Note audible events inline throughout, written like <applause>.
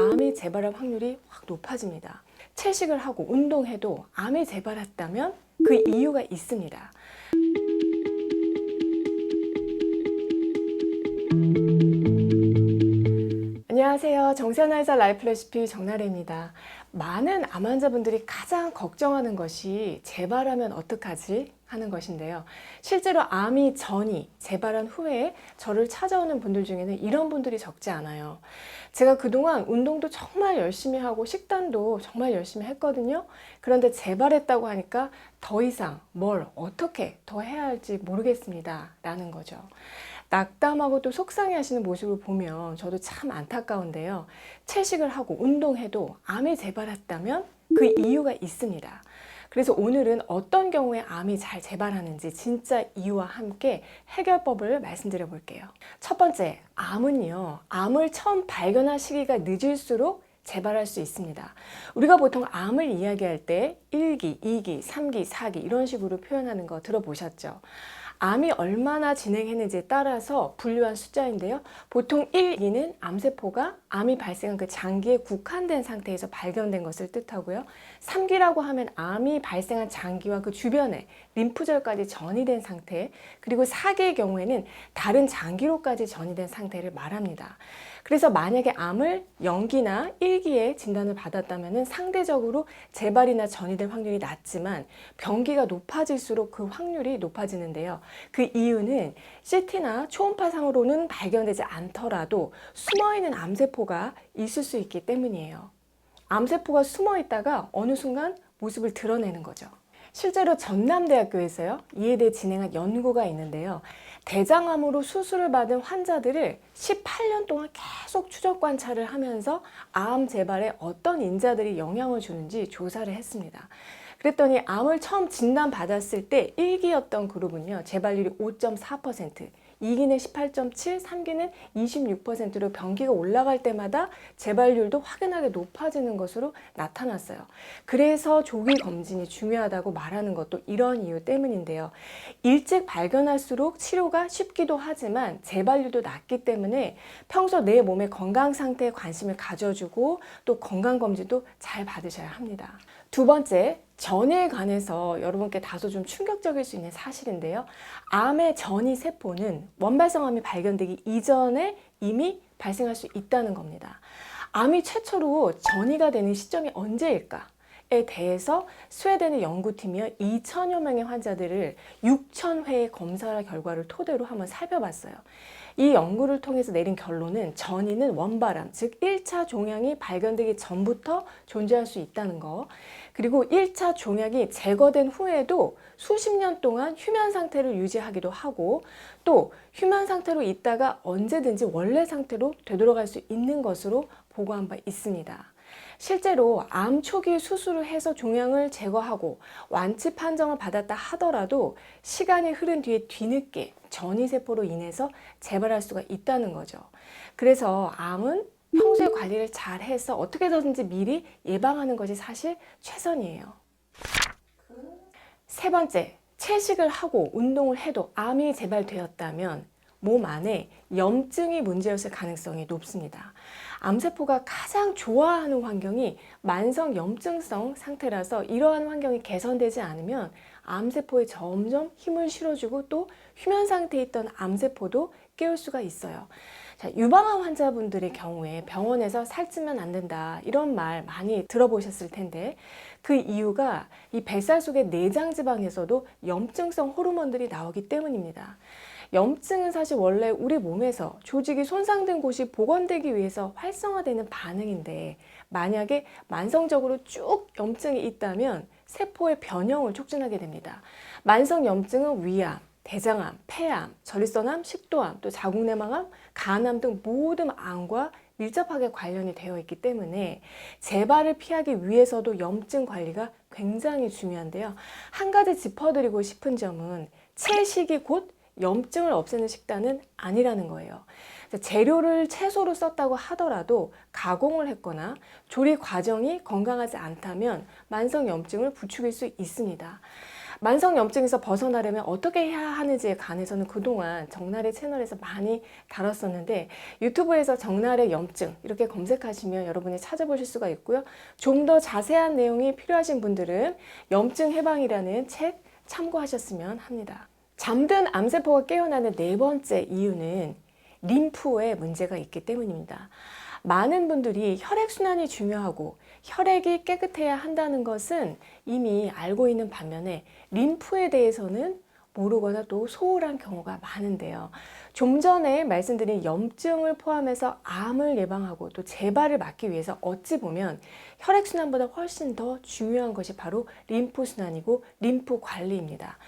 암이 재발할 확률이 확 높아집니다. 채식을 하고 운동해도 암이 재발했다면 그 이유가 있습니다. 안녕하세요. 정세나의사 라이프 레시피 정나래입니다. 많은 암 환자분들이 가장 걱정하는 것이 재발하면 어떡하지? 하는 것인데요. 실제로 암이 전이 재발한 후에 저를 찾아오는 분들 중에는 이런 분들이 적지 않아요. 제가 그동안 운동도 정말 열심히 하고 식단도 정말 열심히 했거든요. 그런데 재발했다고 하니까 더 이상 뭘 어떻게 더 해야 할지 모르겠습니다. 라는 거죠. 낙담하고 또 속상해 하시는 모습을 보면 저도 참 안타까운데요. 채식을 하고 운동해도 암이 재발 했다면 그 이유가 있습니다. 그래서 오늘은 어떤 경우에 암이 잘 재발하는지 진짜 이유와 함께 해결법을 말씀드려 볼게요. 첫 번째, 암은요. 암을 처음 발견한 시기가 늦을수록 재발할 수 있습니다. 우리가 보통 암을 이야기할 때 1기, 2기, 3기, 4기 이런 식으로 표현하는 거 들어보셨죠? 암이 얼마나 진행했는지에 따라서 분류한 숫자인데요. 보통 1기는 암세포가 암이 발생한 그 장기에 국한된 상태에서 발견된 것을 뜻하고요. 3기라고 하면 암이 발생한 장기와 그 주변에 림프절까지 전이된 상태, 그리고 4기의 경우에는 다른 장기로까지 전이된 상태를 말합니다. 그래서 만약에 암을 0기나 1기에 진단을 받았다면 상대적으로 재발이나 전이될 확률이 낮지만 병기가 높아질수록 그 확률이 높아지는데요. 그 이유는 CT나 초음파상으로는 발견되지 않더라도 숨어있는 암세포 가 있을 수 있기 때문이에요. 암세포가 숨어 있다가 어느 순간 모습을 드러내는 거죠. 실제로 전남대학교에서요, 이에 대해 진행한 연구가 있는데요. 대장암으로 수술을 받은 환자들을 18년 동안 계속 추적 관찰을 하면서 암 재발에 어떤 인자들이 영향을 주는지 조사를 했습니다. 그랬더니 암을 처음 진단받았을 때 1기였던 그룹은요, 재발률이 5.4%, 2기는 18.7, 3기는 26%로 병기가 올라갈 때마다 재발률도 확연하게 높아지는 것으로 나타났어요. 그래서 조기 검진이 중요하다고 말하는 것도 이런 이유 때문인데요. 일찍 발견할수록 치료가 쉽기도 하지만 재발률도 낮기 때문에 평소 내 몸의 건강 상태에 관심을 가져주고 또 건강 검진도 잘 받으셔야 합니다. 두 번째, 전에 관해서 여러분께 다소 좀 충격적일 수 있는 사실인데요. 암의 전이 세포는 원발성암이 발견되기 이전에 이미 발생할 수 있다는 겁니다. 암이 최초로 전이가 되는 시점이 언제일까? 에 대해서 스웨덴의 연구팀이요 2천여 명의 환자들을 6천 회의 검사 결과를 토대로 한번 살펴봤어요. 이 연구를 통해서 내린 결론은 전이는 원바람, 즉 1차 종양이 발견되기 전부터 존재할 수 있다는 거. 그리고 1차 종양이 제거된 후에도 수십 년 동안 휴면 상태를 유지하기도 하고 또 휴면 상태로 있다가 언제든지 원래 상태로 되돌아갈 수 있는 것으로 보고한 바 있습니다. 실제로 암 초기 수술을 해서 종양을 제거하고 완치 판정을 받았다 하더라도 시간이 흐른 뒤에 뒤늦게 전이세포로 인해서 재발할 수가 있다는 거죠. 그래서 암은 평소에 관리를 잘 해서 어떻게든지 미리 예방하는 것이 사실 최선이에요. 세 번째, 채식을 하고 운동을 해도 암이 재발되었다면 몸 안에 염증이 문제였을 가능성이 높습니다. 암세포가 가장 좋아하는 환경이 만성 염증성 상태라서 이러한 환경이 개선되지 않으면 암세포에 점점 힘을 실어주고 또 휴면 상태에 있던 암세포도 깨울 수가 있어요. 자, 유방암 환자분들의 경우에 병원에서 살찌면 안 된다 이런 말 많이 들어보셨을 텐데 그 이유가 이 뱃살 속의 내장 지방에서도 염증성 호르몬들이 나오기 때문입니다. 염증은 사실 원래 우리 몸에서 조직이 손상된 곳이 복원되기 위해서 활성화되는 반응인데 만약에 만성적으로 쭉 염증이 있다면 세포의 변형을 촉진하게 됩니다. 만성 염증은 위암, 대장암, 폐암, 전립선암, 식도암, 또 자궁내막암, 간암 등 모든 암과 밀접하게 관련이 되어 있기 때문에 재발을 피하기 위해서도 염증 관리가 굉장히 중요한데요. 한 가지 짚어드리고 싶은 점은 채식이 곧 염증을 없애는 식단은 아니라는 거예요. 재료를 채소로 썼다고 하더라도 가공을 했거나 조리 과정이 건강하지 않다면 만성 염증을 부추길 수 있습니다. 만성 염증에서 벗어나려면 어떻게 해야 하는지에 관해서는 그동안 정나래 채널에서 많이 다뤘었는데 유튜브에서 정나래 염증 이렇게 검색하시면 여러분이 찾아보실 수가 있고요. 좀 더 자세한 내용이 필요하신 분들은 염증 해방이라는 책 참고하셨으면 합니다. 잠든 암세포가 깨어나는 네 번째 이유는 림프에 문제가 있기 때문입니다. 많은 분들이 혈액순환이 중요하고 혈액이 깨끗해야 한다는 것은 이미 알고 있는 반면에 림프에 대해서는 모르거나 또 소홀한 경우가 많은데요. 좀 전에 말씀드린 염증을 포함해서 암을 예방하고 또 재발을 막기 위해서 어찌 보면 혈액순환보다 훨씬 더 중요한 것이 바로 림프순환이고 림프 관리입니다.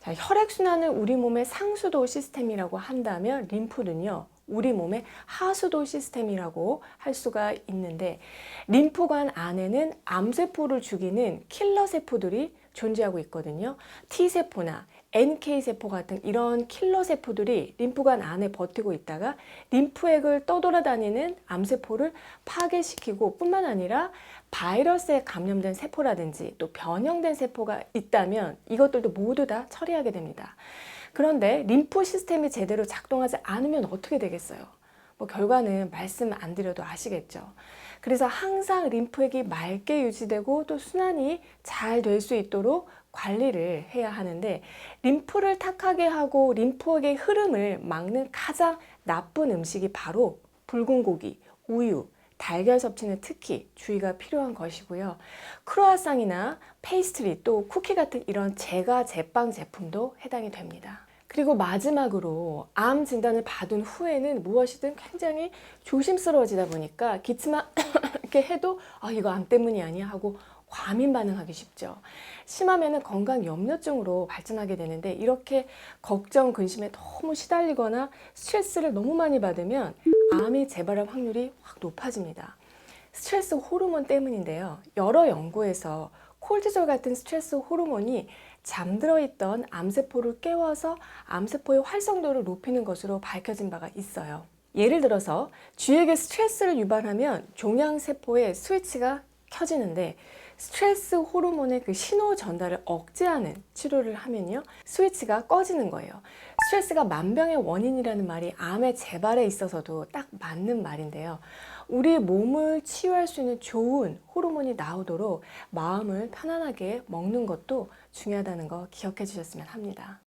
자, 혈액순환을 우리 몸의 상수도 시스템이라고 한다면 림프는요, 우리 몸의 하수도 시스템이라고 할 수가 있는데, 림프관 안에는 암세포를 죽이는 킬러 세포들이 존재하고 있거든요. T세포나 NK세포 같은 이런 킬러 세포들이 림프관 안에 버티고 있다가 림프액을 떠돌아다니는 암세포를 파괴시키고 뿐만 아니라 바이러스에 감염된 세포라든지 또 변형된 세포가 있다면 이것들도 모두 다 처리하게 됩니다. 그런데 림프 시스템이 제대로 작동하지 않으면 어떻게 되겠어요? 뭐 결과는 말씀 안 드려도 아시겠죠. 그래서 항상 림프액이 맑게 유지되고 또 순환이 잘 될 수 있도록 관리를 해야 하는데 림프를 탁하게 하고 림프액의 흐름을 막는 가장 나쁜 음식이 바로 붉은 고기, 우유, 달걀 섭취는 특히 주의가 필요한 것이고요. 크로아상이나 페이스트리 또 쿠키 같은 이런 제과 제빵 제품도 해당이 됩니다. 그리고 마지막으로 암 진단을 받은 후에는 무엇이든 굉장히 조심스러워지다 보니까 기침만 <coughs> 이렇게 해도 아 이거 암 때문이 아니야 하고 과민 반응하기 쉽죠. 심하면은 건강 염려증으로 발전하게 되는데 이렇게 걱정 근심에 너무 시달리거나 스트레스를 너무 많이 받으면 암이 재발할 확률이 확 높아집니다. 스트레스 호르몬 때문인데요. 여러 연구에서 콜티졸 같은 스트레스 호르몬이 잠들어 있던 암세포를 깨워서 암세포의 활성도를 높이는 것으로 밝혀진 바가 있어요. 예를 들어서 쥐에게 스트레스를 유발하면 종양세포의 스위치가 켜지는데 스트레스 호르몬의 그 신호 전달을 억제하는 치료를 하면요. 스위치가 꺼지는 거예요. 스트레스가 만병의 원인이라는 말이 암의 재발에 있어서도 딱 맞는 말인데요. 우리 몸을 치유할 수 있는 좋은 호르몬이 나오도록 마음을 편안하게 먹는 것도 중요하다는 거 기억해 주셨으면 합니다.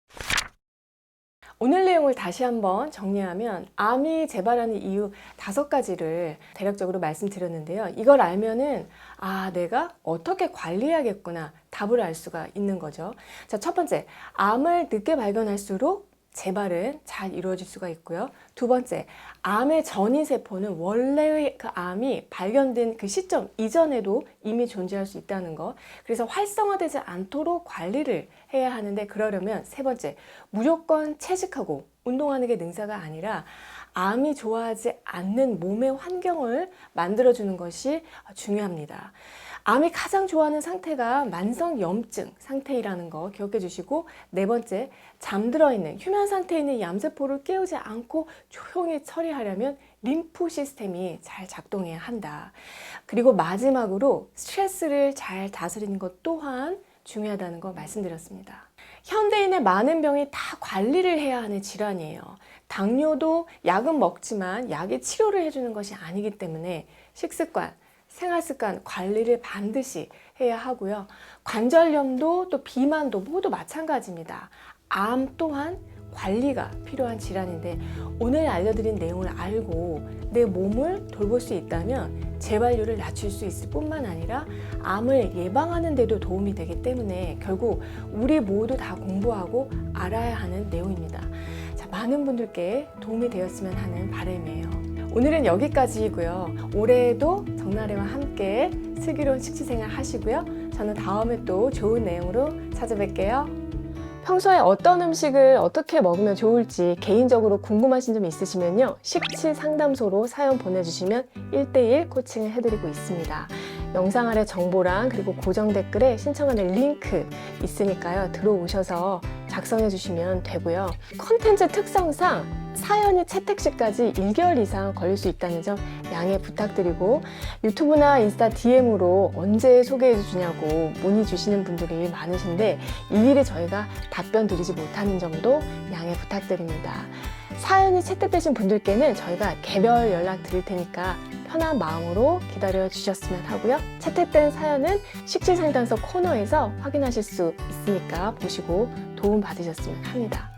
오늘 내용을 다시 한번 정리하면 암이 재발하는 이유 다섯 가지를 대략적으로 말씀드렸는데요. 이걸 알면은 아, 내가 어떻게 관리해야겠구나 답을 알 수가 있는 거죠. 자, 첫 번째, 암을 늦게 발견할수록 재발은 잘 이루어질 수가 있고요. 두 번째, 암의 전이 세포는 원래의 그 암이 발견된 그 시점 이전에도 이미 존재할 수 있다는 거. 그래서 활성화되지 않도록 관리를 해야 하는데 그러려면 세 번째, 무조건 채식하고 운동하는 게 능사가 아니라 암이 좋아하지 않는 몸의 환경을 만들어주는 것이 중요합니다. 암이 가장 좋아하는 상태가 만성 염증 상태이라는 거 기억해 주시고 네 번째 잠들어 있는 휴면 상태에 있는 얌세포를 깨우지 않고 조용히 처리하려면 림프 시스템이 잘 작동해야 한다. 그리고 마지막으로 스트레스를 잘 다스리는 것 또한 중요하다는 거 말씀드렸습니다. 현대인의 많은 병이 다 관리를 해야 하는 질환이에요. 당뇨도 약은 먹지만 약이 치료를 해주는 것이 아니기 때문에 식습관, 생활 습관 관리를 반드시 해야 하고요. 관절염도 또 비만도 모두 마찬가지입니다. 암 또한 관리가 필요한 질환인데 오늘 알려드린 내용을 알고 내 몸을 돌볼 수 있다면 재발률을 낮출 수 있을 뿐만 아니라 암을 예방하는 데도 도움이 되기 때문에 결국 우리 모두 다 공부하고 알아야 하는 내용입니다. 자, 많은 분들께 도움이 되었으면 하는 바람이에요. 오늘은 여기까지이고요. 올해에도 정나래와 함께 슬기로운 식취생활 하시고요. 저는 다음에 또 좋은 내용으로 찾아뵐게요. 평소에 어떤 음식을 어떻게 먹으면 좋을지 개인적으로 궁금하신 점 있으시면요. 식치 상담소로 사연 보내주시면 1대1 코칭을 해드리고 있습니다. 영상 아래 정보랑 그리고 고정 댓글에 신청하는 링크 있으니까요. 들어오셔서 작성해 주시면 되고요. 컨텐츠 특성상 사연이 채택 시까지 1개월 이상 걸릴 수 있다는 점 양해 부탁드리고 유튜브나 인스타 DM으로 언제 소개해 주냐고 문의 주시는 분들이 많으신데 일일이 저희가 답변 드리지 못하는 점도 양해 부탁드립니다. 사연이 채택되신 분들께는 저희가 개별 연락 드릴 테니까 편한 마음으로 기다려 주셨으면 하고요. 채택된 사연은 식지 상담소 코너에서 확인하실 수 있으니까 보시고 도움 받으셨으면 합니다.